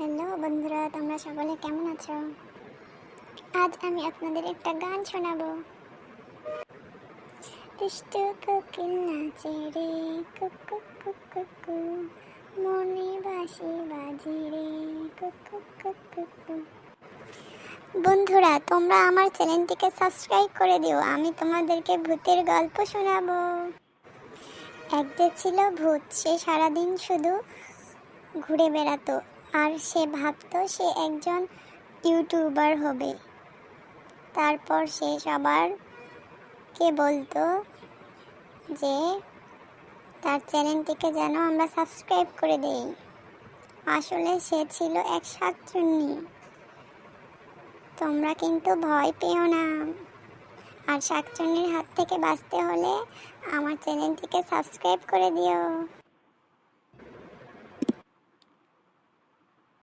Hello বন্ধুরা, তোমরা সকলে কেমন আছো? আজ আমি আপনাদের একটা গান শোনাবো। কোকিল নাচে রে কুকু কুকু কু মনে বাসি বাজি রে কুকু কুকু বন্ধুরা, তোমরা আমার চ্যানেলটিকে সাবস্ক্রাইব করে দিও, আমি তোমাদেরকে ভূতের গল্প শোনাবো। একদের ছিল ভূত, সে সারাদিন শুধু ঘুরে বেড়াতো। আর সে ভাবতো সে একজন ইউটিউবার হবে। তারপর সে সবারকে বলতো যে, তার চ্যানেলটিকে যেন আমরা সাবস্ক্রাইব করে দেই। আসলে সে ছিল এক শাকচুন্নি তোমরা কিন্তু ভয় পেও না। আর শাকচুন্নির হাত থেকে বাঁচতে হলে আমার চ্যানেলটিকে সাবস্ক্রাইব করে দিও।